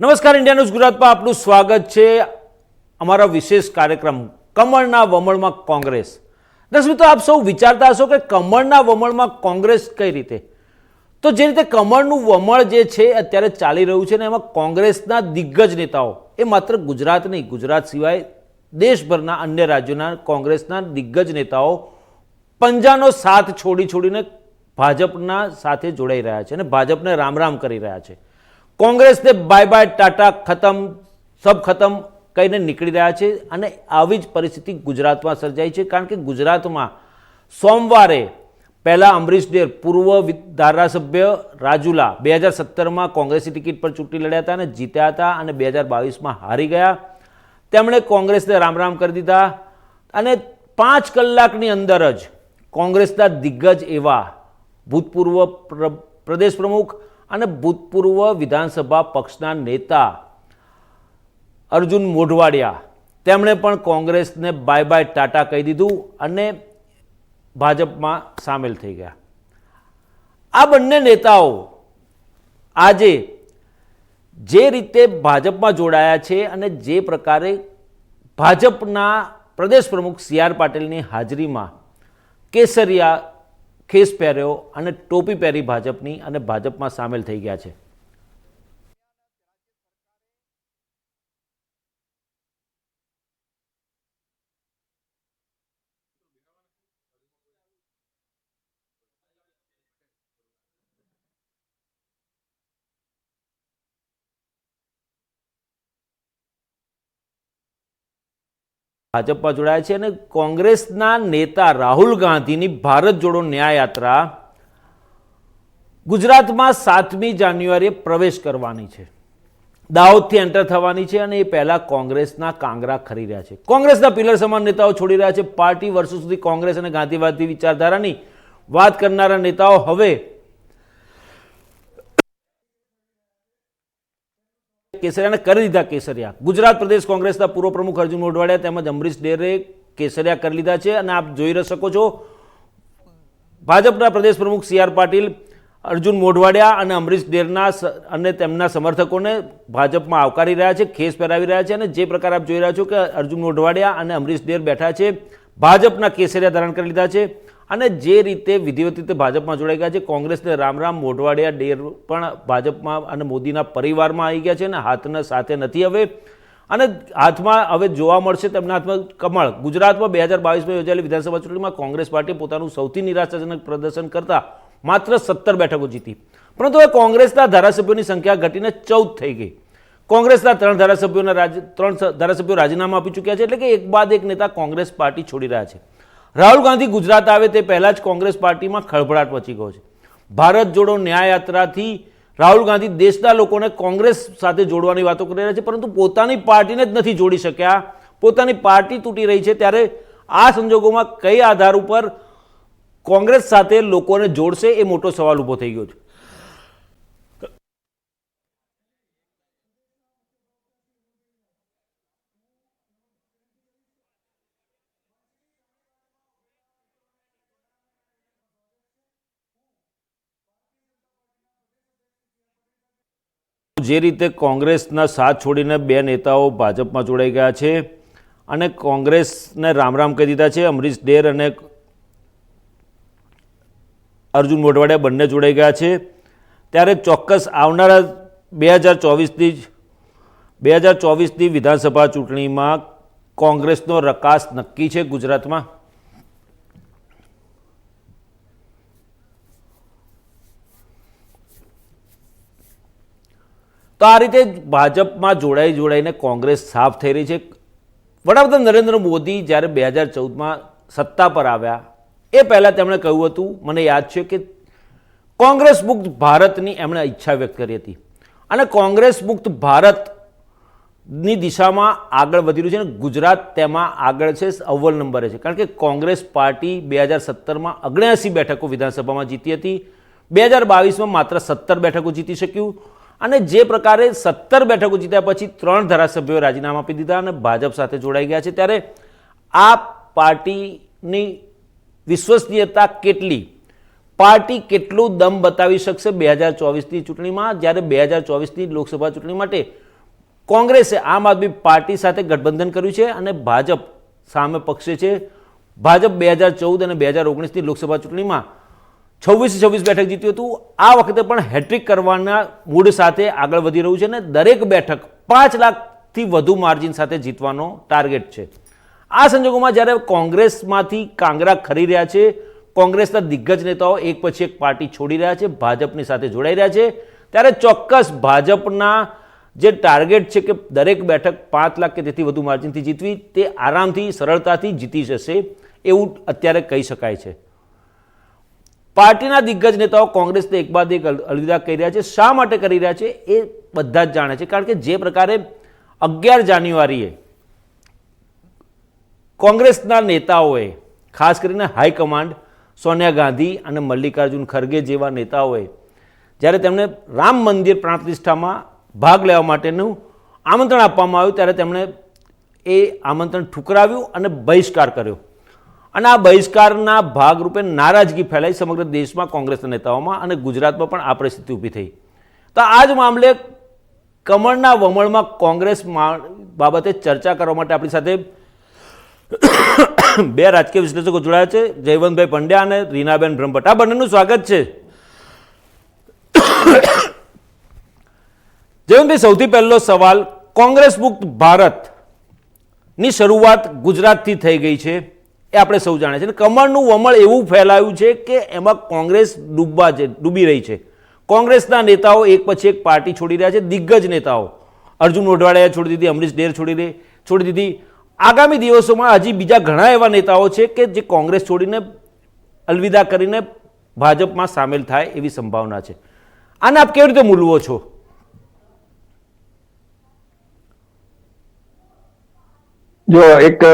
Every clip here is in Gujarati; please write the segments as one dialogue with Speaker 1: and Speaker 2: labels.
Speaker 1: નમસ્કાર, ઇન્ડિયા ન્યૂઝ ગુજરાતમાં આપનું સ્વાગત છે. અમારા વિશેષ કાર્યક્રમ કમળના વમળમાં કોંગ્રેસ. દસ મિત્રો, આપ સૌ વિચારતા હશો કે કમળના વમળમાં કોંગ્રેસ કઈ રીતે? તો જે રીતે કમળનું વમળ જે છે, અત્યારે ચાલી રહ્યું છે ને, એમાં કોંગ્રેસના દિગ્ગજ નેતાઓ, એ માત્ર ગુજરાત નહીં, ગુજરાત સિવાય દેશભરના અન્ય રાજ્યોના કોંગ્રેસના દિગ્ગજ નેતાઓ પંજાનો સાથ છોડી છોડીને ભાજપના સાથે જોડાઈ રહ્યા છે અને ભાજપને રામ રામ કરી રહ્યા છે. કોંગ્રેસને બાય બાય ટાટા ખતમ, સબ ખતમ કહીને નીકળી રહ્યા છે અને આવી જ પરિસ્થિતિ ગુજરાતમાં સર્જાઈ છે કારણ કે ગુજરાતમાં સોમવારે પહેલાં અમરીશ ડેર, પૂર્વ ધારાસભ્ય રાજુલા બે હજાર સત્તરમાં કોંગ્રેસની ટિકિટ પર ચૂંટણી લડ્યા હતા અને જીત્યા હતા અને બે હજાર બાવીસમાં હારી ગયા. તેમણે કોંગ્રેસને રામ રામ કરી દીધા અને પાંચ કલાકની અંદર જ કોંગ્રેસના દિગ્ગજ એવા ભૂતપૂર્વ પ્ર- પ્રદેશ પ્રમુખ અને ભૂતપૂર્વ વિધાનસભા પક્ષના નેતા અર્જુન મોઢવાડિયા. તેમણે પણ કોંગ્રેસને બાય બાય ટાટા કહી દીધું અને ભાજપમાં સામેલ થઈ ગયા. આ બંને નેતાઓ આજે જે રીતે ભાજપમાં જોડાયા છે અને જે પ્રકારે ભાજપના પ્રદેશ પ્રમુખ સી આર પાટીલની હાજરીમાં કેસરિયા ખેસ પહેર્યો અને ટોપી પહેરી ભાજપની અને ભાજપમાં સામેલ થઈ ગયા છે. ભાજપમાં જોડાયા છે અને કોંગ્રેસના નેતા રાહુલ ગાંધીની ભારત જોડો ન્યાય યાત્રા ગુજરાતમાં સાતમી જાન્યુઆરીએ પ્રવેશ કરવાની છે. દાહોદથી એન્ટર થવાની છે અને એ પહેલા કોંગ્રેસના કાંગરા ખરી રહ્યા છે. કોંગ્રેસના પિલર સમાન નેતાઓ છોડી રહ્યા છે. પાર્ટી વર્ષો સુધી કોંગ્રેસ અને ગાંધીવાદી વિચારધારાની વાત કરનારા નેતાઓ હવે કેસરિયાને કરી દીધા કેસરિયા. ગુજરાત પ્રદેશ કોંગ્રેસના પૂર્વ પ્રમુખ અર્જુન મોઢવાડિયા તેમજ અમરીશ ડેરે કેસરિયા કરી લીધા છે અને આપ જોઈ શકો છો, ભાજપના પ્રદેશ પ્રમુખ સી આર પાટીલ, અર્જુન મોઢવાડિયા અને અમરીશ ડેરના અને તેમના સમર્થકોને ભાજપમાં આવકારી રહ્યા છે, ખેસ પહેરાવી રહ્યા છે અને જે પ્રકાર આપ જોઈ રહ્યા છો કે અર્જુન મોઢવાડિયા અને અમરીશ ડેર બેઠા છે, ભાજપના કેસરિયા ધારણ કરી લીધા છે. અને જે રીતે વિધિવત રીતે ભાજપમાં જોડાઈ ગયા છે, કોંગ્રેસને રામ રામ, મોઢવાડિયા, ડેર પણ ભાજપમાં અને મોદીના પરિવારમાં આવી ગયા છે અને હાથના સાથે નથી હવે. અને હાથમાં હવે જોવા મળશે તેમના હાથમાં કમળ. ગુજરાતમાં બે હજાર બાવીસમાં યોજાયેલી વિધાનસભા ચૂંટણીમાં કોંગ્રેસ પાર્ટી પોતાનું સૌથી નિરાશાજનક પ્રદર્શન કરતા માત્ર સત્તર બેઠકો જીતી. પરંતુ હવે કોંગ્રેસના ધારાસભ્યોની સંખ્યા ઘટીને ચૌદ થઈ ગઈ. કોંગ્રેસના ત્રણ ધારાસભ્યોના રાજ, ત્રણ ધારાસભ્યો રાજીનામા આપી ચૂક્યા છે એટલે કે એક બાદ એક નેતા કોંગ્રેસ પાર્ટી છોડી રહ્યા છે. રાહુલ ગાંધી ગુજરાત આવે તે પહેલાં જ કોંગ્રેસ પાર્ટીમાં ખળભળાટ મચી ગયો છે. ભારત જોડો ન્યાય યાત્રાથી રાહુલ ગાંધી દેશના લોકોને કોંગ્રેસ સાથે જોડવાની વાતો કરી રહ્યા છે, પરંતુ પોતાની પાર્ટીને જ નથી જોડી શક્યા. પોતાની પાર્ટી તૂટી રહી છે, ત્યારે આ સંજોગોમાં કઈ આધાર ઉપર કોંગ્રેસ સાથે લોકોને જોડશે એ મોટો સવાલ ઊભો થઈ ગયો છે. જે રીતે કોંગ્રેસના સાથ છોડીને બે નેતાઓ ભાજપમાં જોડાઈ ગયા છે અને કોંગ્રેસને રામ રામ કહી દીધા છે, અમરીશ ડેર અને અર્જુન મોઢવાડિયા બંને જોડાઈ ગયા છે. ત્યારે ચોક્કસ આવનારા બે હજાર ચોવીસની જ બે હજાર ચોવીસની વિધાનસભા ચૂંટણીમાં કોંગ્રેસનો રકાસ નક્કી છે ગુજરાતમાં? તો આ રીતે ભાજપમાં જોડાઈ જોડાઈને કોંગ્રેસ સાફ થઈ રહી છે. વડાપ્રધાન નરેન્દ્ર મોદી જ્યારે બે હજાર ચૌદમાં સત્તા પર આવ્યા, એ પહેલાં તેમણે કહ્યું હતું, મને યાદ છે કે કોંગ્રેસ મુક્ત ભારતની એમણે ઈચ્છા વ્યક્ત કરી હતી. અને કોંગ્રેસ મુક્ત ભારતની દિશામાં આગળ વધી રહ્યું છે અને ગુજરાત તેમાં આગળ છે, અવ્વલ નંબરે છે. કારણ કે કોંગ્રેસ પાર્ટી બે હજાર સત્તરમાં અગણ્યાસી બેઠકો વિધાનસભામાં જીતી હતી. બે હજાર બાવીસમાં માત્ર સત્તર બેઠકો જીતી શક્યું. અને જે પ્રકારે સત્તર બેઠકો જીત્યા પછી ત્રણ ધારાસભ્યોએ રાજીનામા આપી દીધા અને ભાજપ સાથે જોડાઈ ગયા છે. ત્યારે આ પાર્ટીની વિશ્વસનીયતા કેટલી? પાર્ટી કેટલું દમ બતાવી શકશે બે હજાર ચોવીસની ચૂંટણીમાં? જ્યારે બે હજાર ચોવીસની લોકસભા ચૂંટણી માટે કોંગ્રેસે આમ આદમી પાર્ટી સાથે ગઠબંધન કર્યું છે અને ભાજપ સામે પક્ષે છે. ભાજપ બે હજાર ચૌદ અને બે હજાર ઓગણીસની લોકસભા ચૂંટણીમાં છવ્વીસ છવ્વીસ બેઠક જીત્યું હતું. આ વખતે પણ હેટ્રિક કરવાના મૂડ સાથે આગળ વધી રહ્યું છે અને દરેક બેઠક પાંચ લાખથી વધુ માર્જિન સાથે જીતવાનો ટાર્ગેટ છે. આ સંજોગોમાં જ્યારે કોંગ્રેસમાંથી કાંગરા ખરી રહ્યા છે, કોંગ્રેસના દિગ્ગજ નેતાઓ એક પછી એક પાર્ટી છોડી રહ્યા છે, ભાજપની સાથે જોડાઈ રહ્યા છે, ત્યારે ચોક્કસ ભાજપના જે ટાર્ગેટ છે કે દરેક બેઠક પાંચ લાખ કે તેથી વધુ માર્જિનથી જીતવી, તે આરામથી, સરળતાથી જીતી જશે એવું અત્યારે કહી શકાય છે. પાર્ટીના દિગ્ગજ નેતાઓ કોંગ્રેસને એક બાદ એક અલ- અલવિદા કરી રહ્યા છે. શા માટે કરી રહ્યા છે એ બધા જ જાણે છે. કારણ કે જે પ્રકારે અગિયાર જાન્યુઆરીએ કોંગ્રેસના નેતાઓએ, ખાસ કરીને હાઈકમાન્ડ સોનિયા ગાંધી અને મલ્લિકાર્જુન ખરગે જેવા નેતાઓએ, જ્યારે તેમણે રામ મંદિર પ્રાણ ભાગ લેવા માટેનું આમંત્રણ આપવામાં આવ્યું, ત્યારે તેમણે એ આમંત્રણ ઠુકરાવ્યું અને બહિષ્કાર કર્યો. અને આ બહિષ્કારના ભાગરૂપે નારાજગી ફેલાઈ સમગ્ર દેશમાં કોંગ્રેસના નેતાઓમાં અને ગુજરાતમાં પણ આ પરિસ્થિતિ ઊભી થઈ. તો આ જ મામલે કમળના વમળમાં કોંગ્રેસ બાબતે ચર્ચા કરવા માટે આપણી સાથે બે રાજકીય વિશ્લેષકો જોડાયા છે, જયવંતભાઈ પંડ્યા અને રીનાબેન બ્રહ્મભટ્ટ. આ બંનેનું સ્વાગત છે. જયવંતભાઈ, સૌથી પહેલો સવાલ કોંગ્રેસ મુક્ત ભારતની શરૂઆત ગુજરાતથી થઈ ગઈ છે. એ આપણે સૌ જાણે છે અને કમળનું વમળ એવું ફેલાયું છે કે એમાં કોંગ્રેસ ડૂબવા છે ડૂબી રહી છે. કોંગ્રેસના નેતાઓ એક પછી એક પાર્ટી છોડી રહ્યા છે. દિગ્ગજ નેતાઓ. અર્જુન મોઢવાડિયાએ છોડી દીધી, અમરીશ ડેર છોડી દે છોડી દીધી. આગામી દિવસોમાં હજી બીજા ઘણા એવા નેતાઓ છે કે જે કોંગ્રેસ છોડીને અલવિદા કરીને ભાજપમાં સામેલ થાય એવી સંભાવના છે. આને આપ કેવી રીતે મૂલવો છો?
Speaker 2: જો એક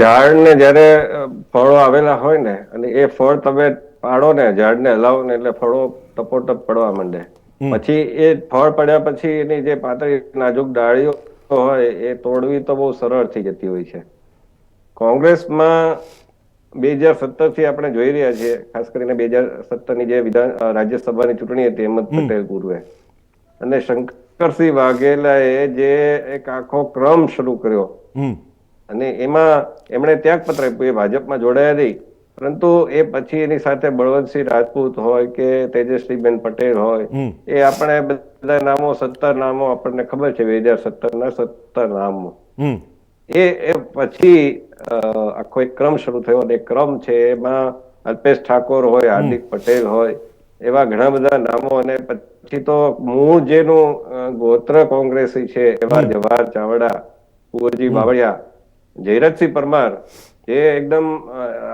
Speaker 2: ઝાડને જ્યારે ફળો આવેલા હોય ને અને એ ફળ તમે પાડો ને ઝાડને હલાવો ને એટલે ફળો ટપોટપ પડવા માંડે. પછી એ ફળ પડ્યા પછી એની જે પાતળી નાજુક ડાળીઓ હોય એ તોડવી તો બહુ સરળ થઈ જતી હોય છે. કોંગ્રેસમાં બે હજાર સત્તરથી આપણે જોઈ રહ્યા છીએ ખાસ કરીને બે હજાર સત્તરની જે વિધાન રાજ્યસભાની ચૂંટણી હતી અહેમદ પટેલ પૂર્વે. અને શંકરસિંહ વાઘેલાએ જે એક આખો ક્રમ શરૂ કર્યો. અને એમાં એમણે ત્યાગપત્ર આપ્યું એ ભાજપમાં જોડાયા નહીં. પરંતુ એ પછી એની સાથે બળવંતસિંહ રાજપૂત હોય કે તેજસ્વીબેન પટેલ હોય એ આપણે બધા નામો સત્તર નામો આપણને ખબર છે બે હજાર સત્તર ના સત્તર નામો. એ એ પછી આખો એક ક્રમ શરૂ થયો અને ક્રમ છે એમાં અલ્પેશ ઠાકોર હોય હાર્દિક પટેલ હોય એવા ઘણા બધા નામો અને પછી તો મૂળ જેનું ગોત્ર કોંગ્રેસી છે એવા જવાહર ચાવડા કુંવરજી બાવળિયા જયરાજસિંહ પરમાર જે એકદમ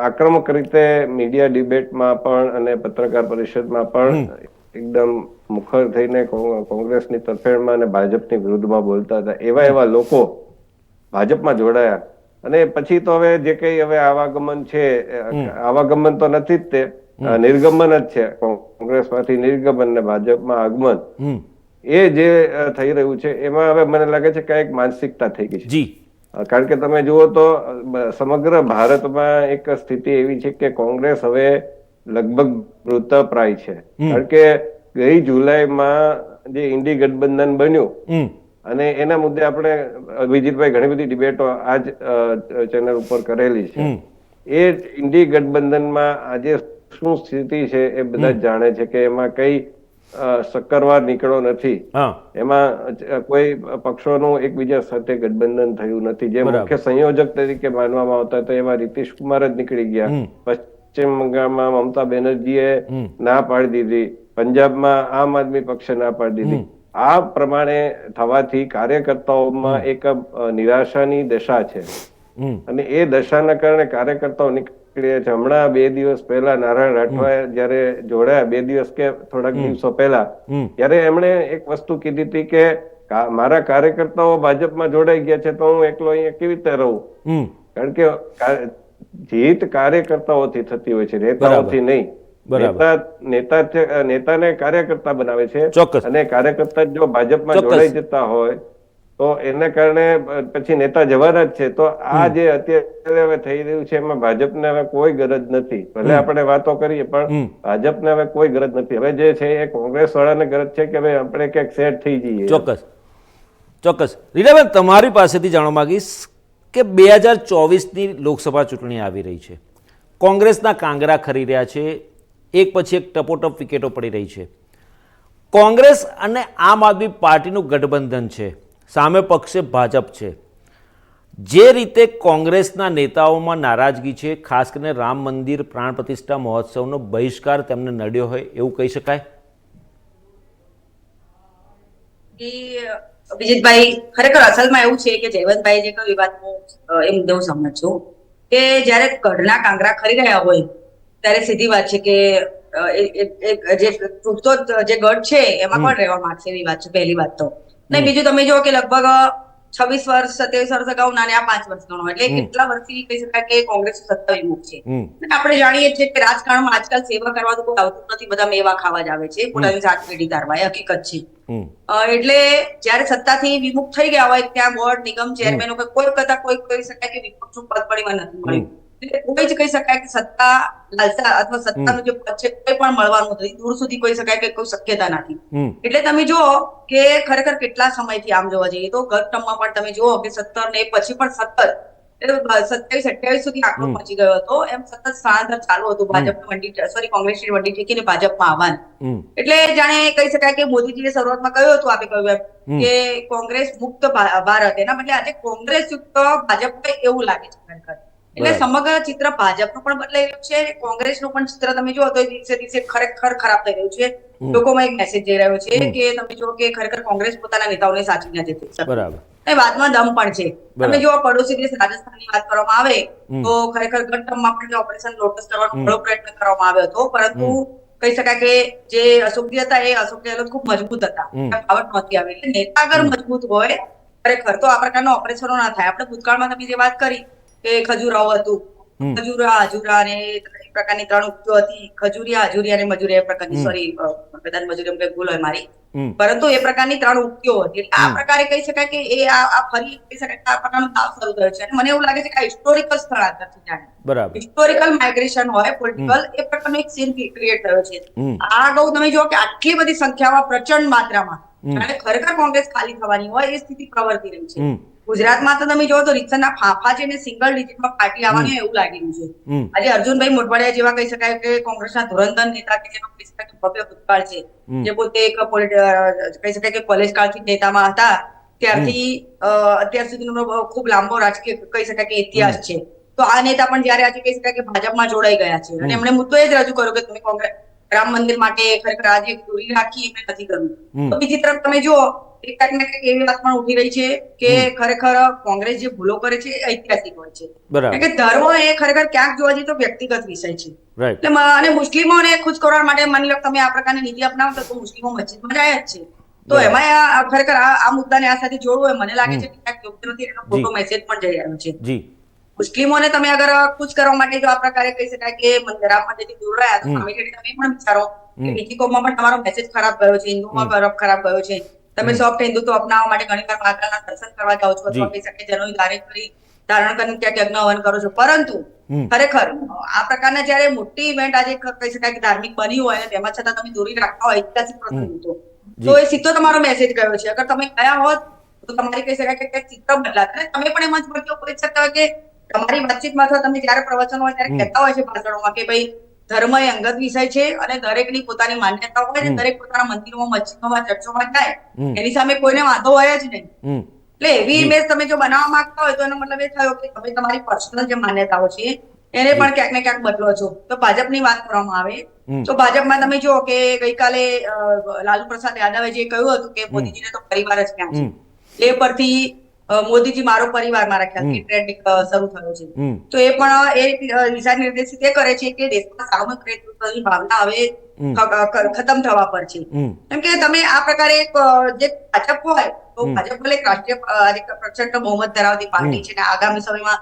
Speaker 2: આક્રમક રીતે મીડિયા ડિબેટમાં પણ અને પત્રકાર પરિષદમાં પણ એકદમ મુખર થઈને કોંગ- કોંગ્રેસની તરફેણમાં અને ભાજપની વિરુદ્ધમાં બોલતા હતા. એવા એવા લોકો ભાજપમાં જોડાયા. અને પછી તો હવે જે કઈ હવે આવાગમન છે આવાગમન તો નથી જ તે. નિર્ગમન જ છે. કોંગ્રેસમાંથી નિર્ગમન ને ભાજપમાં આગમન. એ જે થઈ રહ્યું છે એમાં હવે મને લાગે છે કે એક માનસિકતા થઈ ગઈ છે.
Speaker 1: જી.
Speaker 2: કારણ કે તમે જુઓ તો સમગ્ર ભારતમાં એક સ્થિતિ એવી છે કે કોંગ્રેસ હવે લગભગ મૃતપ્રાય છે. કારણ કે ગઈ જુલાઈમાં જે ઇન્ડી ગઠબંધન બન્યું અને એના મુદ્દે આપણે અભિજીતભાઈ ઘણી બધી ડિબેટો આજ ચેનલ ઉપર કરેલી છે. એ ઇન્ડી ગઠબંધનમાં આજે શું સ્થિતિ છે એ બધા જાણે છે કે એમાં કઈ અ, નીકળો નથી. એમાં કોઈ પક્ષોનું એકબીજા સાથે ગઠબંધન થયું નથી. જે મુખ્ય સંયોજક તરીકે માનવામાં આવતા હતા એમાં નીતિશ કુમાર જ નીકળી ગયા. પશ્ચિમ બંગાળમાં મમતા બેનર્જીએ. ના પાડી દીધી. પંજાબમાં આમ આદમી પક્ષે ના પાડી દીધી. આ પ્રમાણે થવાથી કાર્યકર્તાઓમાં એક નિરાશાની દશા છે. અને એ દશાના કારણે કાર્યકર્તાઓ છે હમણાં બે દિવસ પહેલા નારાયણ રાઠવા જયારે જોડાયા બે દિવસ કે થોડાક દિવસો પહેલા ત્યારે એમણે એક વસ્તુ કીધી હતી કે મારા કાર્યકર્તાઓ ભાજપમાં જોડાઈ ગયા છે તો હું એકલો અહીંયા કેવી રીતે રહું? કારણ કે જીત કાર્યકર્તાઓથી થતી હોય છે નેતાઓથી નહીં. નેતા નેતા નેતાને કાર્યકર્તા બનાવે છે અને કાર્યકર્તા જો ભાજપમાં. જોડાઈ જતા હોય તો એને કારણે પછી નેતા જવાના જ છે. તો આ જે અત્યારે હવે થઈ રહ્યું છે એમાં ભાજપને હવે કોઈ ગરજ નથી. ભલે આપણે વાતો કરીએ પણ. ભાજપને હવે કોઈ ગરજ નથી. હવે જે છે એ કોંગ્રેસ વાળાને ગરજ છે કે ભાઈ આપણે ક્યાંક સેટ થઈ જઈએ.
Speaker 1: ચોક્કસ. ચોક્કસ. રીટાબેન તમારી પાસેથી જાણવા માંગીશ કે બે હજાર ચોવીસની લોકસભા ચૂંટણી આવી રહી છે. કોંગ્રેસના કાંગરા ખરી રહ્યા છે. એક પછી એક ટપોટપ વિકેટો પડી રહી છે. કોંગ્રેસ અને આમ આદમી પાર્ટીનું ગઠબંધન છે. સામે પક્ષે ભાજપ છે. જે રીતે કોંગ્રેસના નેતાઓમાં નારાજગી છે ખાસ કરીને રામ મંદિર પ્રાણ પ્રતિષ્ઠા મહોત્સવનો બહિષ્કાર તેમને નડ્યો હોય એવું કહી શકાય?
Speaker 3: અભિજીતભાઈ ખરેખર અસલમાં એવું છે કે જયવંતભાઈ જે કહ્યું એ વાત હું એ મુદ્દે હું સમજ છું કે જ્યારે કઢના કાંગરા ખરી રહ્યા હોય ત્યારે સીધી વાત છે કે જે તૂટતો જે ગઢ છે એમાં કોણ રહેવા માંગશે એવી વાત છે પહેલી વાત તો. ને બીજું તમે જો કે લગભગ છવ્વીસ વર્ષ સત્યાવીસ વર્ષ અગાઉ ના આ પાંચ વર્ષ ગણો. એટલે કેટલા વર્ષથી કહી શકાય કે કોંગ્રેસ સત્તા વિમુખ છે આપણે જાણીએ છીએ કે રાજકારણમાં આજકાલ સેવા કરવા તો કોઈ આવતું નથી. બધા મેવા ખાવા જ આવે છે. પોતાની સાત પેઢી તારવા એ હકીકત છે. એટલે જ્યારે સત્તાથી વિમુખ થઈ ગયા હોય ત્યાં બોર્ડ નિગમ ચેરમેનો કે કોઈ કરતા કોઈ કહી શકાય કે વિપક્ષનું પદ પણ નથી મળ્યું. કોઈ જ કહી શકાય કે સત્તા લાલસા અથવા સત્તાનું જે પદ છે કોઈ પણ મળવાનું નથી. દૂર સુધી કહી શકાય કે કોઈ શક્યતા નથી. એટલે તમે જુઓ કે ખરેખર કેટલા સમયથી આમ જોવા જઈએ તો ગત ટર્મમાં પણ તમે જુઓ કે સત્તર ને પછી પણ સતત સત્યાવીસ અઠ્યાવીસ સુધી આંકડો પહોંચી ગયો હતો. એમ સતત સ્થળાંતર ચાલુ હતું ભાજપ વંડી સોરી કોંગ્રેસની વંડી ઠેકીને ભાજપમાં આવવાનું. એટલે જાણે કહી શકાય કે મોદીજીએ શરૂઆતમાં કહ્યું હતું આપે કહ્યું એમ કે કોંગ્રેસ મુક્ત ભારત. એના બદલે આજે કોંગ્રેસ યુક્ત ભાજપ એવું લાગે છે ખરેખર. એટલે સમગ્ર ચિત્ર ભાજપનું પણ બદલાઈ રહ્યું છે કોંગ્રેસનું પણ ચિત્ર તમે જુઓ તો દિવસે દિવસે ખરેખર ખરાબ થઈ રહ્યું છે. લોકોમાં એક મેસેજ જઈ રહ્યો છે કે તમે જુઓ કે ખરેખર કોંગ્રેસ પોતાના નેતાઓને સાચી નથી
Speaker 1: બરાબર.
Speaker 3: એ વાતમાં દમ પણ છે. તમે જો પડોશી દેશ રાજસ્થાનની વાત કરવામાં આવે તો ખરેખર ગત પણ જે ઓપરેશન લોટસ કરવાનો ઘણો પ્રયત્ન કરવામાં આવ્યો હતો. પરંતુ કહી શકાય કે જે અશોક હતા એ અશોક ગેહલોત ખૂબ મજબૂત હતા. પાવર નહોતી આવી. એટલે નેતા અગર મજબૂત હોય ખરેખર તો આ પ્રકારના ઓપરેશનો ના થાય. આપણે ભૂતકાળમાં તમે જે વાત કરી કે ખજુરાઓ હતું. ખજુરા હજુરા ને પ્રકારની ત્રણ ઉક્તિઓ હતી. ખજુરિયા હજુરિયા અને મજુરિયા એ પ્રકારની સોરી કદાચ મજુરી એમ કઈ ભૂલ હોય મારી. પરંતુ એ પ્રકારની ત્રણ ઉક્તિઓ હતી. એટલે આ પ્રકારે કહી શકાય કે એ આ ફરી કહી શકાય કે આ પ્રકારનો દાવ શરૂ થયો છે. અને મને એવું લાગે છે કે આ હિસ્ટોરિકલ સ્થળાંતર છે જાણે.
Speaker 1: બરાબર.
Speaker 3: હિસ્ટોરિકલ માઇગ્રેશન હોય પોલિટિકલ એ પ્રકારનો એક સીન ક્રિએટ થયો છે. આ અગાઉ તમે જુઓ કે આટલી બધી સંખ્યામાં પ્રચંડ માત્રામાં અને ખરેખર કોંગ્રેસ ખાલી થવાની હોય એ સ્થિતિ પ્રવર્તી રહી છે. ગુજરાતમાં તો તમે જોવો તો રીતસરના ફાફા છે ને સિંગલ ડિજિટમાં પાર્ટી આવવાની એવું લાગી રહ્યું છે આજે અર્જુનભાઈ મોટવાડિયા જેવા કહી શકાય કે કોંગ્રેસના ધુરંધર નેતા કે જેનો કહી શકાય ભવ્ય ભૂતકાળ છે. જે પોતે એક કહી શકાય કે કોલેજ કાળથી નેતામાં હતા. ત્યારથી અત્યાર સુધીનો ખૂબ લાંબો રાજકીય કહી શકાય કે ઇતિહાસ છે. તો આ નેતા પણ જયારે આજે કહી શકાય કે ભાજપમાં જોડાઈ ગયા છે. અને એમણે મુદ્દો એ જ રજૂ કર્યો કે તમે કોંગ્રેસ રામ મંદિર માટે ખરેખર આજે દોરી રાખી એમણે નથી કર્યું. તો બીજી તરફ તમે જુઓ એક ક્યાંક ને ક્યાંક એવી વાત પણ ઊભી રહી છે કે ખરેખર કોંગ્રેસ જે ભૂલો કરે છે એ ઐતિહાસિક હોય છે. કારણ કે ધર્મ એ ખરેખર ક્યાંક જોવા જઈએ તો વ્યક્તિગત વિષય છે. એટલે અને મુસ્લિમોને ખુશ કરવા માટે માની લો તમે આ પ્રકારની નીતિ અપનાવશો તો મુસ્લિમો મસ્જિદમાં જાય જ છે. તો. એમાં ખરેખર આ મુદ્દાને આ સાથે જોડવું હોય મને લાગે છે કે ક્યાંક યોગ્ય નથી એનો ખોટો મેસેજ પણ જઈ રહ્યો છે. મુસ્લિમોને તમે અગર ખુશ કરવા માટે જો આ પ્રકારે કહી શકાય કે મંદિરામાંથી દૂર રહ્યા તો સામે તમે પણ વિચારો કે બીજી કોમમાં પણ તમારો મેસેજ ખરાબ ગયો છે હિન્દુમાં ખરાબ ગયો છે. તમે સોફ્ટ હિન્દુત્વ અપનાવવા માટે ઘણી વાર માતાના દર્શન કરવા જાઓ છો અથવા કહી શકે જેનો ધારણ કરી ધારણ કરીને ક્યાંક યજ્ઞ હવન કરો છો. પરંતુ ખરેખર આ પ્રકારના જયારે મોટી ઇવેન્ટ આજે કહી શકાય કે ધાર્મિક બની હોય તેમાં છતાં તમે દોરી રાખતા હોય ઐતિહાસિક પ્રસંગ તો તો એ સીધો તમારો મેસેજ ગયો છે. અગર તમે ગયા હોત તો તમારી કહી શકાય કે કંઈક ચિત્ર બદલાત. અને તમે પણ એમ જ ભરતીઓ કરી શકતા હોય કે તમારી વાતચીતમાં અથવા તમે જયારે પ્રવચન હોય ત્યારે કહેતા હોય છે ભાષણોમાં કે ભાઈ ધર્મ એ અંગત વિષય છે અને દરેકની પોતાની માન્યતા હોય ને દરેક પોતાના મંદિરોમાં મસ્જિદોમાં ચર્ચોમાં જાય. એની સામે કોઈને વાંધો હોય જ નહીં. એટલે એવી ઇમેજ તમે જો બનાવવા માંગતા હોય તો એનો મતલબ એ થયો કે તમે તમારી પર્સનલ જે માન્યતાઓ છે એને પણ ક્યાંક ને ક્યાંક બદલો છો. તો ભાજપની વાત કરવામાં આવે. તો ભાજપમાં તમે જુઓ કે ગઈકાલે લાલુ પ્રસાદ યાદવે જે કહ્યું હતું કે મોદીજીને તો પરિવાર જ ક્યાં છે. એ પરથી મોદીજી મારો પરિવાર મારા ખ્યાલથી ટ્રેન્ડ શરૂ થયો છે. તો એ પણ એ દિશા નિર્દેશિત એ કરે છે કે દેશમાં સામૂહિક નેતૃત્વની ભાવના હવે ખતમ થવા પર છે. કેમ કે તમે આ પ્રકારે જે ભાજપ હોય તો ભાજપ ભલે રાષ્ટ્રીય પ્રચંડ બહુમત ધરાવતી પાર્ટી છે ને આગામી સમયમાં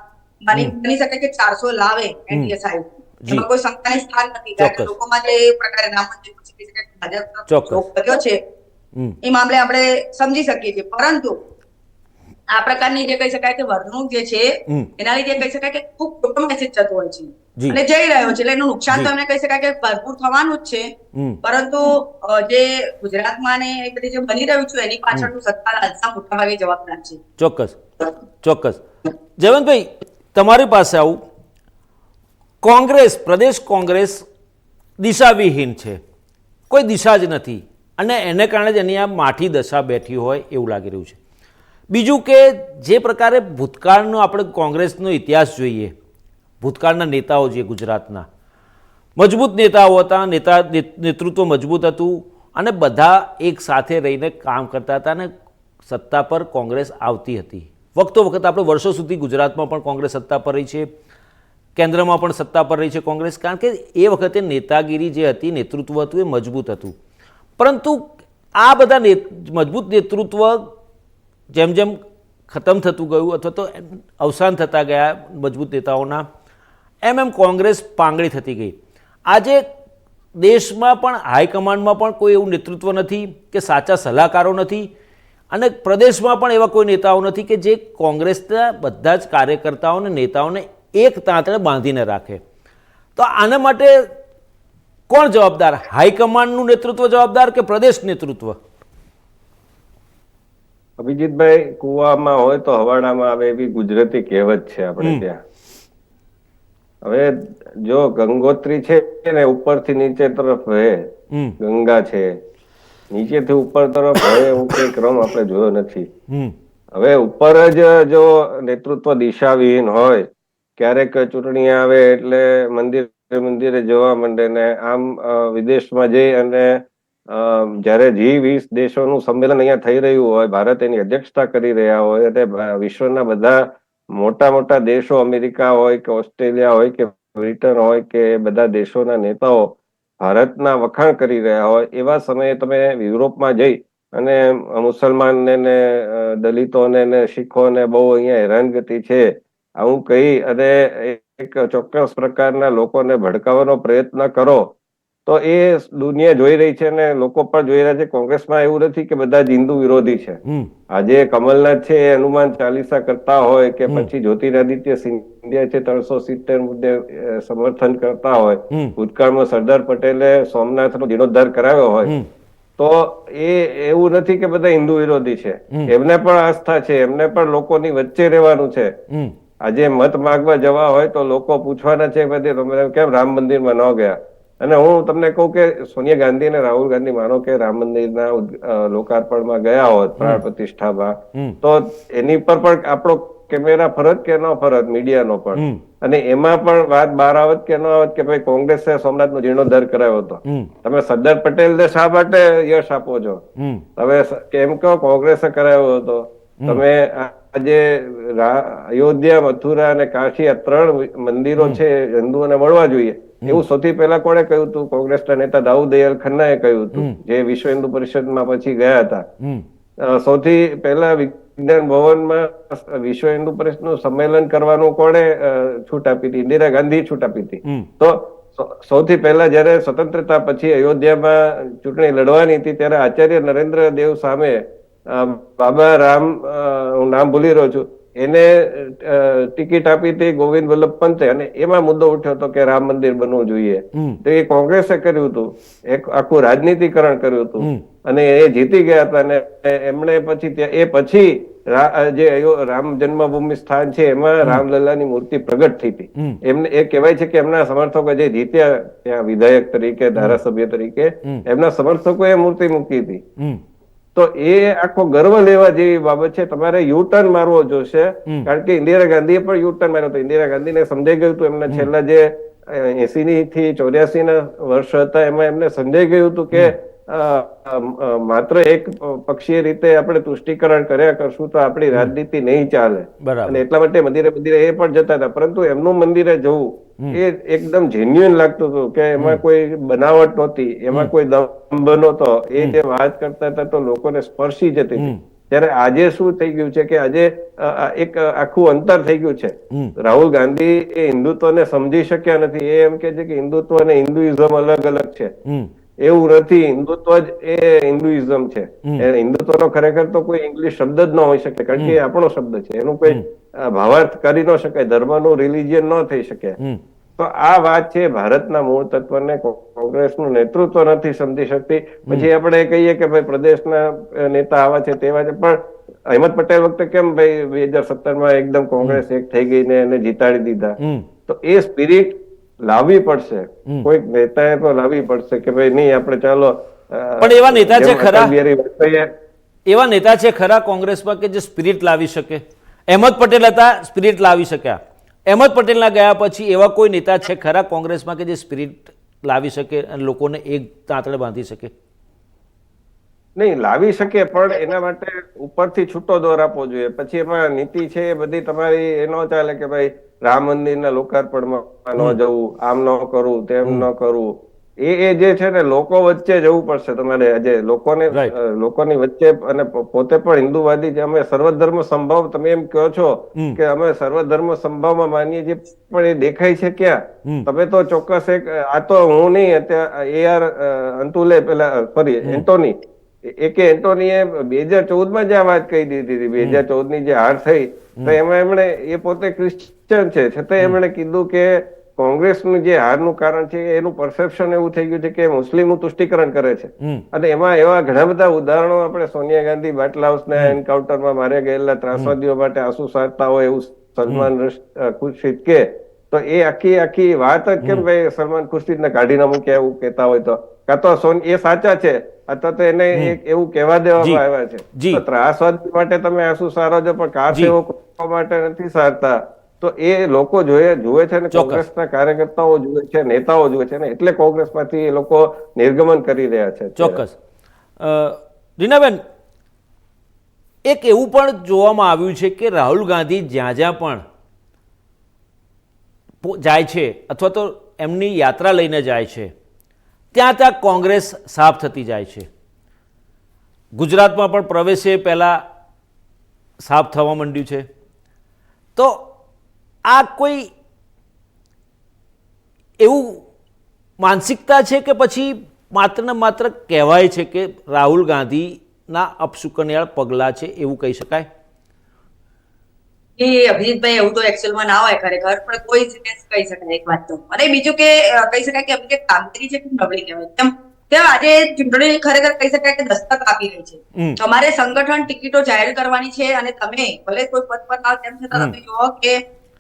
Speaker 3: બની શકે કે ચારસો લાવે એનડીએ સાહેબ. એમાં કોઈ શંકાની સ્થાન નથી. કારણ કે લોકોમાં જે પ્રકારે નામ પૂછી પછી કહી શકાય કે ભાજપ કર્યો છે. એ મામલે આપણે સમજી શકીએ છીએ. પરંતુ આ પ્રકારની જે કહી શકાય કે વર્તણૂક જે છે. એના લીધે કહી શકાય કે ખૂબ ખોટો મેસેજ જતો હોય છે. અને જઈ રહ્યો છે એટલે એનું નુકસાન તમને કહી શકાય કે ભરપૂર થવાનું જ છે. પરંતુ જે ગુજરાતમાં ને એ બધી જે બની રહ્યું છે એની પાછળનું સત્તા લાલસા મોટાભાગે જવાબદાર છે.
Speaker 1: ચોક્કસ. ચોક્કસ. જયવંતભાઈ તમારી પાસે આવું કોંગ્રેસ પ્રદેશ કોંગ્રેસ દિશાવિહીન છે. કોઈ દિશા જ નથી. અને એને કારણે જ એની આ માઠી દશા બેઠી હોય એવું લાગી રહ્યું છે. બીજું કે જે પ્રકારે ભૂતકાળનો આપણે કોંગ્રેસનો ઇતિહાસ જોઈએ, ભૂતકાળના નેતાઓ જે ગુજરાતના, મજબૂત નેતાઓ હતા, નેતા નેતૃત્વ મજબૂત હતું અને બધા એક સાથે રહીને કામ કરતા હતા અને સત્તા પર કોંગ્રેસ આવતી હતી. વખતો વખત આપણે વર્ષો સુધી ગુજરાતમાં પણ કોંગ્રેસ સત્તા પર રહી છે, કેન્દ્રમાં પણ સત્તા પર રહી છે કોંગ્રેસ, કારણ કે એ વખતે નેતાગીરી જે હતી, નેતૃત્વ હતું એ મજબૂત હતું. પરંતુ આ બધા મજબૂત નેતૃત્વ જેમ જેમ ખતમ થતું ગયું અથવા તો અવસાન થતા ગયા મજબૂત નેતાઓના, એમ એમ કોંગ્રેસ પાંગળી થતી ગઈ. આજે દેશમાં પણ, હાઈકમાન્ડમાં પણ કોઈ એવું નેતૃત્વ નથી કે સાચા સલાહકારો નથી અને પ્રદેશમાં પણ એવા કોઈ નેતાઓ નથી કે જે કોંગ્રેસના બધા જ કાર્યકર્તાઓને નેતાઓને એક તાંતણે બાંધીને રાખે. તો આના માટે કોણ જવાબદાર? હાઈકમાન્ડનું નેતૃત્વ જવાબદાર કે પ્રદેશ નેતૃત્વ?
Speaker 2: અભિજીતભાઈ કુવામાં હોય તો હવાડામાં આવે એવી ગુજરાતી કહેવત છે આપણે ત્યાં. હવે જો ગંગોત્રી છે ને ઉપરથી નીચે તરફ વહે ગંગા છે નીચેથી ઉપર તરફ વહે એવું કઈ ક્રમ આપણે જોયો નથી. હવે ઉપર જ જો નેતૃત્વ દિશાવિહીન હોય ક્યારેક ચૂંટણી આવે એટલે મંદિરે મંદિરે જવા માંડે ને આમ વિદેશમાં જઈ અને જ્યારે જી વીસ દેશોનું સંમેલન અહીંયા થઈ રહ્યું હોય, ભારત એની અધ્યક્ષતા કરી રહ્યા હોય, અને વિશ્વના બધા મોટા મોટા દેશો, અમેરિકા હોય કે ઓસ્ટ્રેલિયા હોય કે બ્રિટન હોય કે બધા દેશોના નેતાઓ ભારતના વખાણ કરી રહ્યા હોય, એવા સમયે તમે યુરોપમાં જઈ અને મુસલમાનને ને દલિતોને ને, શીખોને બહુ અહીંયા હેરાનગતિ છે. આવું કહી અને એક ચોક્કસ પ્રકારના લોકોને ભડકાવવાનો પ્રયત્ન કરો. તો એ દુનિયા જોઈ રહી છે અને લોકો પણ જોઈ રહ્યા છે. કોંગ્રેસમાં એવું નથી કે બધા જ હિન્દુ વિરોધી છે. આજે કમલનાથ છે એ હનુમાન ચાલીસા કરતા હોય કે પછી જ્યોતિરાદિત્ય સિંધિયા છે ત્રણસો સિત્તેર મુદ્દે સમર્થન કરતા હોય. ભૂતકાળમાં સરદાર પટેલે સોમનાથનો જીર્ણોદ્ધાર કરાવ્યો હોય. તો એ એવું નથી કે બધા હિન્દુ વિરોધી છે. એમને પણ આસ્થા છે એમને પણ લોકોની વચ્ચે રહેવાનું છે. આજે મત માગવા જવા હોય તો લોકો પૂછવાના છે કે તમે કેમ રામ મંદિરમાં ન ગયા? અને હું તમને કહું કે સોનિયા ગાંધી અને રાહુલ ગાંધી માનો કે રામ મંદિરના લોકાર્પણમાં ગયા હોત પ્રાણ પ્રતિષ્ઠામાં તો એની પર પણ આપણો કેમેરા ફરજ કે ન ફરજ મીડિયાનો પણ. અને એમાં પણ વાત બહાર આવત કે ન આવત કે ભાઈ કોંગ્રેસે સોમનાથનો જીર્ણોદ્ધાર કરાવ્યો હતો. તમે સરદાર પટેલને શા માટે યશ આપો છો? તમે કેમ કહો કોંગ્રેસે કરાવ્યો હતો? તમે આજે અયોધ્યા મથુરા અને કાશી આ ત્રણ મંદિરો છે હિન્દુઓને મળવા જોઈએ. એવું સૌથી પહેલા કોણે કહ્યું હતું? કોંગ્રેસના નેતા દાઉદ દયાલ ખન્નાએ કહ્યું હતું જે વિશ્વ હિન્દુ પરિષદમાં પછી ગયા હતા. સૌથી પહેલા વિજ્ઞાન ભવનમાં વિશ્વ હિન્દુ પરિષદનું સંમેલન કરવાનું કોણે છૂટ આપી હતી? ઇન્દિરા ગાંધી છૂટ આપી હતી. તો સૌથી પહેલા જ્યારે સ્વતંત્રતા પછી અયોધ્યામાં ચૂંટણી લડવાની હતી ત્યારે આચાર્ય નરેન્દ્ર દેવ સામે બાબા રામ હું નામ ભૂલી રહ્યો છું એને ટિકિટ આપી હતી ગોવિંદ વલ્લભ પંતે અને એમાં મુદ્દો ઉઠ્યો હતો કે રામ મંદિર બનવું જોઈએ. તો એ કોંગ્રેસે કર્યું હતું. એક આખું રાજનીતિકરણ કર્યું હતું. અને એ જીતી ગયા હતા અને એમણે પછી ત્યાં એ પછી જે રામ જન્મભૂમિ સ્થાન છે એમાં રામલલ્લાની મૂર્તિ પ્રગટ થઈ હતી. એમને એ કહેવાય છે કે એમના સમર્થકો જે જીત્યા ત્યાં વિધાયક તરીકે ધારાસભ્ય તરીકે એમના સમર્થકો એ મૂર્તિ મૂકી હતી. તો એ આખો ગર્વ લેવા જેવી બાબત છે. તમારે યુ ટર્ન મારવો જોશે. કારણ કે ઇન્દિરા ગાંધીએ પણ યુ ટર્ન માર્યો હતો ઇન્દિરા ગાંધીને સમજાઈ ગયું હતું એમના છેલ્લા જે એસી ની થી ચોર્યાસી ના વર્ષ હતા એમાં એમને સમજાઈ ગયું હતું કે માત્ર એક પક્ષીય રીતે આપણે તુષ્ટિકરણ કર્યા કરશું તો આપણી રાજનીતિ નહીં ચાલે. અને એટલા માટે મંદિરે મંદિરે એ પણ જતા હતા. પરંતુ એમનું મંદિરે જવું એ એકદમ જેન્યુઅન લાગતું હતું કે એમાં કોઈ બનાવટ નહોતી એમાં કોઈ દંભ નહોતો. એ જે વાત કરતા હતા તો લોકોને સ્પર્શી જતી હતી. ત્યારે આજે શું થઈ ગયું છે કે આજે એક આખું અંતર થઈ ગયું છે. રાહુલ ગાંધી એ હિન્દુત્વને સમજી શક્યા નથી. એ એમ કે છે કે હિન્દુત્વ અને હિન્દુઇઝમ અલગ અલગ છે. એવું નથી. હિન્દુત્વ જ એ હિન્દુઇઝમ છે. એ હિન્દુત્વનો ખરેખર તો કોઈ ઇંગ્લિશ શબ્દ જ ન હોઈ શકે કારણ કે એ આપણો શબ્દ છે. એનું કોઈ ભાવાર્થ કરી ન શકાય ધર્મનું રિલિજિયન ન થઈ શકે. તો આ વાત છે ભારતના મૂળ તત્વને કોંગ્રેસનું નેતૃત્વ નથી સમજી શકતી. પછી આપણે કહીએ કે ભાઈ પ્રદેશના નેતા આવા છે તેવા છે પણ અહેમદ પટેલ વખતે કેમ ભાઈ બે હજાર સત્તરમાં એકદમ કોંગ્રેસ એક થઈ ગઈ ને એને જીતાડી દીધા? તો એ સ્પિરિટ લાવવી પડશે. કોઈક નેતાએ તો લાવવી પડશે કે ભાઈ નહીં આપણે ચાલો
Speaker 1: પણ એવા નેતા છે ખરા? એવા નેતા છે ખરા કોંગ્રેસમાં કે જે સ્પિરિટ લાવી શકે? અહેમદ પટેલ હતા સ્પિરિટ લાવી શક્યા. અહેમદ પટેલના ગયા પછી એવા કોઈ નેતા છે ખરા કોંગ્રેસમાં કે જે સ્પિરિટ લાવી શકે અને લોકોને એક તાંતળે બાંધી શકે?
Speaker 2: નહીં લાવી શકે પણ એના માટે ઉપરથી છૂટો દોર આપવો જોઈએ. પછી એમાં નીતિ છે એ બધી તમારી એ ન ચાલે કે ભાઈ રામ મંદિરના લોકાર્પણમાં ન જવું આમ ન કરવું તેમ ન કરવું એ એ જે છે ને લોકો વચ્ચે જવું પડશે તમારે આજે. લોકોને લોકોની વચ્ચે અને પોતે પણ હિન્દુવાદી છે. અમે સર્વધર્મ સંભાવ તમે એમ કહો છો કે અમે સર્વધર્મ સંભાવમાં માનીએ છીએ પણ એ દેખાય છે ક્યાં? તમે તો ચોક્કસ એક આ તો હું નહીં અત્યારે એ આર અંતુલે પેલા સોરી એન્ટોની. એ કે એન્ટોનીએ બે હજાર ચૌદમાં જ આ વાત કહી દીધી હતી બે હજાર ચૌદની જે હાર થઈ તો એમાં એમણે એ પોતે ક્રિશ્ચિયન છે છતાં એમણે કીધું કે કોંગ્રેસનું જે હારનું કારણ છે એનું પરસેપ્શન એવું થઈ ગયું છે કે મુસ્લિમનું તુષ્ટિકરણ કરે છે. અને એમાં એવા ઘણા બધા ઉદાહરણો આપણે સોનિયા ગાંધી બાટલા હાઉસના એન્કાઉન્ટરમાં માર્યા ગયેલા ત્રાસવાદીઓ માટે આંસુ સારતા હોય એવું સલમાન રશ- ખુરશીદ કે તો એ આખી આખી વાત જ કેમ ભાઈ સલમાન ખુરશીદને કાઢી ના મૂક્યા એવું કહેતા હોય તો? કાં તો એ સાચા છે અથવા તો એને એક એવું કહેવા દેવામાં આવ્યા છે. તો ત્રાસવાદી માટે તમે આંસુ સારો છો? પણ કાર. સેવકો માટે નથી સારતા. તો એ લોકો જોઈએ જુએ છે ને. કોંગ્રેસના કાર્યકર્તાઓ જુએ છે નેતાઓ જુએ છે ને એટલે કોંગ્રેસમાંથી એ લોકો નિર્ગમન કરી રહ્યા છે
Speaker 1: ચોક્કસ. અ, રીનાબેન એક એવું પણ જોવામાં આવ્યું છે કે રાહુલ ગાંધી જ્યાં જ્યાં પણ જાય છે અથવા તો એમની યાત્રા લઈને જાય છે ત્યાં ત્યાં કોંગ્રેસ સાફ થતી જાય છે. ગુજરાતમાં પણ પ્રવેશે પહેલાં સાફ થવા માંડ્યું છે. તો આ કોઈ એવું માનસિકતા છે કે પછી માત્ર ને માત્ર કહેવાય છે કે રાહુલ ગાંધીના અપશુકનિયાળ પગલાં છે એવું કહી શકાય?
Speaker 3: એ અભિજીતભાઈ એવું તો એકચ્યુઅલમાં ના હોય ખરેખર પણ કોઈ જ રીતે કહી શકાય એક વાત તો. અને બીજું કે કહી શકાય કે અભિજીત કામગીરી છે ખૂબ નબળી કહેવાય? તેમ તેમ આજે ચૂંટણી ખરેખર કહી શકાય કે દસ્તક આપી રહી છે. તમારે સંગઠન ટિકિટો જાહેર કરવાની છે અને તમે ભલે કોઈ પદ પર આવો તેમ છતાં તમે જુઓ કે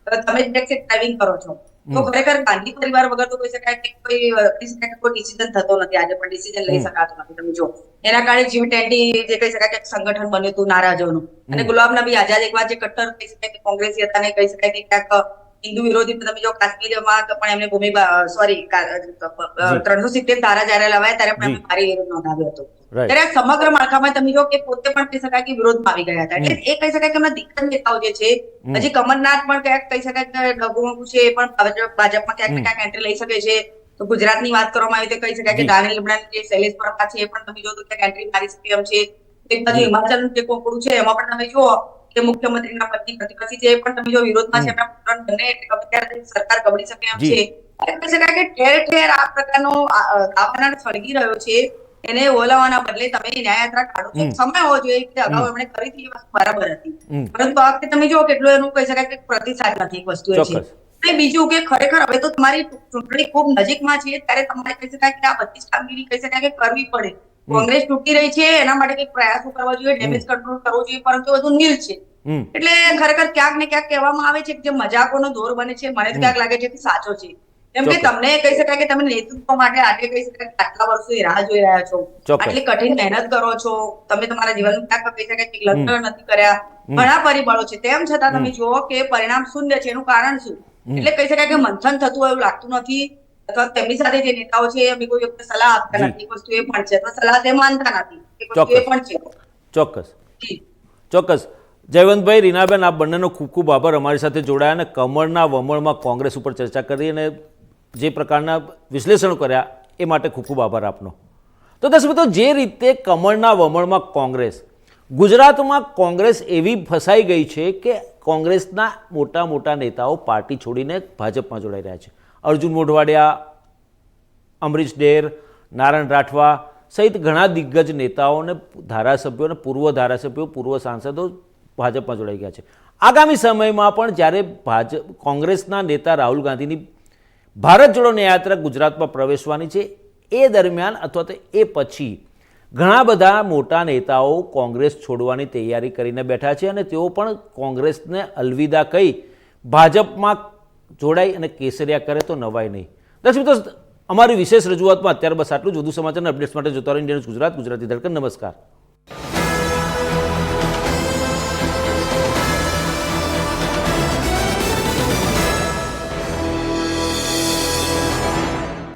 Speaker 3: તમે ડ્રાઇવિંગ કરો છો. તો ખરેખર ગાંધી પરિવાર વગર તો કહી શકાય કે કોઈ કહી શકાય કોઈ ડિસિઝન થતો નથી. આજે પણ ડિસિઝન લઈ શકાતો નથી. તમે જો એના કારણે જીવ ટેન્ટી જે કહી શકાય કે સંગઠન બન્યું હતું નારાજોનું. અને ગુલામ નબી આઝાદ એક વાર જે કટ્ટર કહી શકાય કે કોંગ્રેસી હતા ને કહી શકાય કે ક્યાંક હિન્દુ વિરોધી તમે જો કાશ્મીરમાં પણ એમને ભૂમિ સોરી ત્રણસો સિત્તેર ધારા જયારે લવાય ત્યારે પણ એમને ભારે વિરોધ નોંધાવ્યો હતો. ત્યારે આ સમગ્ર માળખામાં તમે જો કે પોતે પણ કહી શકાય કે વિરોધમાં આવી ગયા હતા. એટલે એ કહી શકાય કે એમના દિગ્ગજ નેતાઓ જે છે હજી કમલનાથ પણ ક્યાંક કહી શકાય કે ડગુમગુ છે એ પણ ભાજપમાં ક્યાંક ને ક્યાંક એન્ટ્રી લઈ શકે છે. તો ગુજરાતની વાત કરવામાં આવી તો કહી શકાય કે
Speaker 1: જી.
Speaker 3: દાનિલ લીમડાની જે શૈલેષ પરમા છે એ પણ તમે જો તો ક્યાંક એન્ટ્રી મારી શકે એમ છે. એક બાજુ હિમાચલનું જે કોકડું છે એમાં પણ તમે જુઓ કે મુખ્યમંત્રીના પત્ની પ્રતિપક્ષી છે એ પણ તમે જો વિરોધમાં છે એમના પુત્રને બંને સરકાર ગબડી શકે એમ છે. કહી શકાય કે ઠેર ઠેર આ પ્રકારનો દાવાનળ સળગી રહ્યો છે. એને ઓલાવવાના બદલે તમે ન્યાયયાત્રા કાઢો. સમય હોવો જોઈએ કે અગાઉ એમણે કરી હતી વસ્તુ બરાબર હતી. પરંતુ આ વખતે તમે જો કેટલું એનું કહી શકાય કે પ્રતિસાદ નથી એક વસ્તુ છે. અને બીજું કે ખરેખર હવે તો તમારી ચૂંટણી ખૂબ નજીકમાં છે ત્યારે તમારે કહી શકાય કે આ બધી જ કામગીરી કહી શકાય કે કરવી પડે. કોંગ્રેસ તૂટી રહી છે એના માટે કઈ પ્રયાસો કરવા જોઈએ ડેમેજ કંટ્રોલ કરવો જોઈએ પરંતુ બધું નીલ છે. એટલે ખરેખર ક્યાંક ને ક્યાંક કહેવામાં આવે છે કે જે મજાકોનો દોર બને છે મને તો ક્યાંક લાગે છે કે સાચો છે. કેમ કે તમને કહી શકાય કે તમે નેતૃત્વ માટે આજે કહી શકાય આટલા વર્ષોથી રાહ જોઈ રહ્યા છો. આટલી કઠિન મહેનત કરો છો. તમે તમારા જીવન ક્યાંક કહી શકાય કે લગ્ન નથી કર્યા. ઘણા પરિબળો છે. તેમ છતાં તમે જુઓ કે પરિણામ શૂન્ય છે. એનું કારણ શું? એટલે કહી શકાય કે મંથન થતું એવું લાગતું નથી. અથવા તેમની સાથે જે નેતાઓ છે એમની કોઈ વ્યક્તિ સલાહ આપતા નથી. એક વસ્તુ એ પણ છે. અથવા સલાહ તે માનતા નથી. એક વસ્તુ એ પણ છે.
Speaker 1: ચોક્કસ. ચોક્કસ. જયવંતભાઈ રીનાબેન આપ બંનેનો ખૂબ ખૂબ આભાર. અમારી સાથે જોડાયા અને કમળના વમળમાં કોંગ્રેસ ઉપર ચર્ચા કરી અને જે પ્રકારના વિશ્લેષણો કર્યા, એ માટે ખૂબ ખૂબ આભાર આપનો. તો દર્શક મિત્રો, જે રીતે કમળના વમળમાં કોંગ્રેસ, ગુજરાતમાં કોંગ્રેસ એવી ફસાઈ ગઈ છે કે કોંગ્રેસના મોટા મોટા નેતાઓ પાર્ટી છોડીને ભાજપમાં જોડાઈ રહ્યા છે. અર્જુન મોઢવાડિયા, અમરીશ ડેર, નારાયણ રાઠવા સહિત ઘણા દિગ્ગજ નેતાઓને ધારાસભ્યો અને પૂર્વ ધારાસભ્યો, પૂર્વ સાંસદો ભાજપમાં જોડાઈ ગયા છે. આગામી સમયમાં પણ જ્યારે ભાજપ કોંગ્રેસના નેતા રાહુલ ગાંધીની ભારત જોડો યાત્રા ગુજરાતમાં પ્રવેશવાની છે. એ દરમિયાન અથવા તો એ પછી ઘણા બધા મોટા નેતાઓ કોંગ્રેસ છોડવાની તૈયારી કરીને બેઠા છે અને તેઓ પણ કોંગ્રેસને અલવિદા કહી ભાજપમાં જોડાઈ અને કેસરિયા કરે તો નવાય નહીં. દર્શક મિત્રો, અમારી વિશેષ રજૂઆતમાં અત્યારે બસ આટલું જ. વધુ સમાચારના અપડેટ્સ માટે જોતા રહો. ઇન્ડિયન ગુજરાત, ગુજરાતી ધડકન. નમસ્કાર.